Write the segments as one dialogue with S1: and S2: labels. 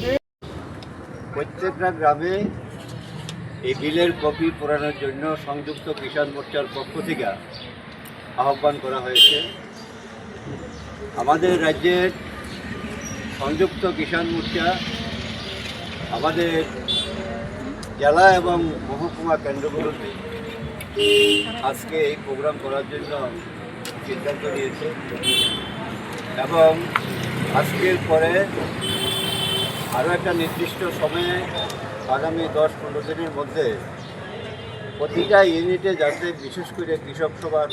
S1: দুই
S2: প্রত্যেকটা গ্রামে এই বিলের কপি পোড়ানোর জন্য সংযুক্ত কিষাণ মোর্চার পক্ষ থেকে আহ্বান করা হয়েছে। আমাদের রাজ্যের সংযুক্ত কিষাণ মোর্চা, আমাদের জেলা এবং মহকুমা কেন্দ্রগুলোতে আজকে এই প্রোগ্রাম করার জন্য সিদ্ধান্ত নিয়েছে। এবং আজকের পরে আরও একটা নির্দিষ্ট সময়ে আগামী দশ পনেরো দিনের মধ্যে প্রতিটা ইউনিটে যাতে বিশেষ করে কৃষক সভার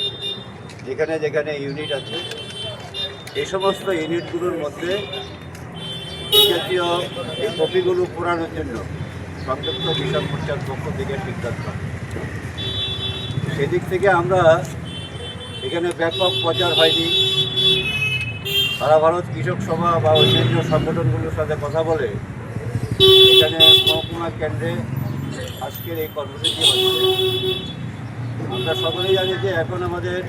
S2: যেখানে যেখানে ইউনিট আছে এই সমস্ত ইউনিটগুলোর মধ্যে জাতীয় এই কপিগুলো পোড়ানোর জন্য সংযুক্ত মোর্চার পক্ষ থেকে সিদ্ধান্ত। সেদিক থেকে আমরা এখানে ব্যাপক প্রচার হয়নি। সারা ভারত কৃষক সভা বা অন্যান্য সংগঠনগুলোর সাথে কথা বলে এখানে মহকুমা কেন্দ্রে আজকের এই কর্মসূচি আমরা সকলেই জানি যে এখন আমাদের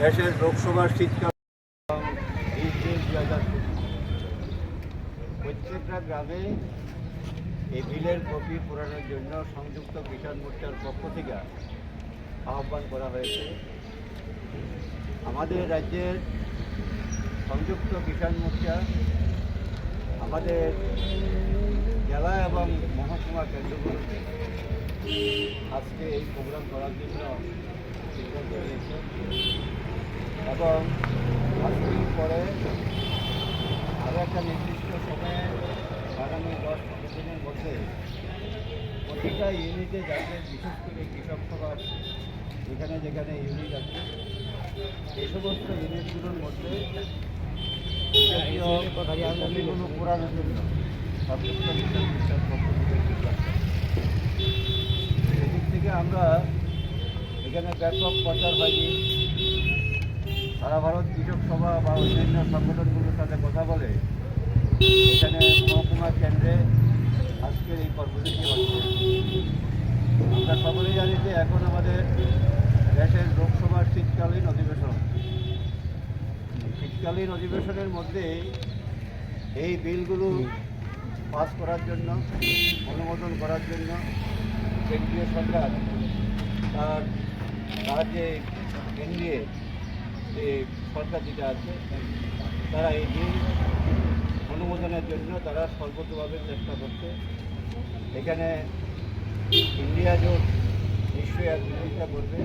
S2: দেশের লোকসভার শীতকাল এই যে দুই হাজার পঁচিশ। প্রত্যেকটা গ্রামে এই বিলের কপি পোড়ানোর জন্য সংযুক্ত কিষাণ মোর্চার পক্ষ থেকে আহ্বান করা হয়েছে। আমাদের রাজ্যের সংযুক্ত কিষাণ মোর্চা, আমাদের জেলা এবং মহকুমা কেন্দ্রগুলোতে আজকে এই প্রোগ্রাম করার জন্য সিদ্ধান্ত নিয়েছে এবং পরে আরও একটা নির্দিষ্ট সময়ে আগামী দশ দিনের মধ্যে প্রতিটা ইউনিটে যাতে বিশেষ করে কৃষক সভার যেখানে যেখানে ইউনিট আছে এই সমস্ত ইউনিটগুলোর মধ্যে জমিগুলো পুরানোর জন্য সেদিক থেকে আমরা এখানে ব্যাপক প্রচার হয়নি। সারা ভারত কৃষক সভা বা অন্যান্য সংগঠনগুলোর সাথে কথা বলে এখানে মহকুমা কেন্দ্রে আজকের এই কর্মসূচি আমরা সকলেই জানি যে এখন আমাদের দেশের লোকসভার শীতকালীন অধিবেশন। শীতকালীন অধিবেশনের মধ্যে এই বিলগুলো পাস করার জন্য, অনুমোদন করার জন্য কেন্দ্রীয় সরকার তার তার যে কেন্দ্রীয় যে সরকার যেটা আছে, তারা এই বিল অনুমোদনের জন্য তারা সর্বতভাবে চেষ্টা করছে। এখানে ইন্ডিয়া জোট নিশ্চয়ই এক করবে।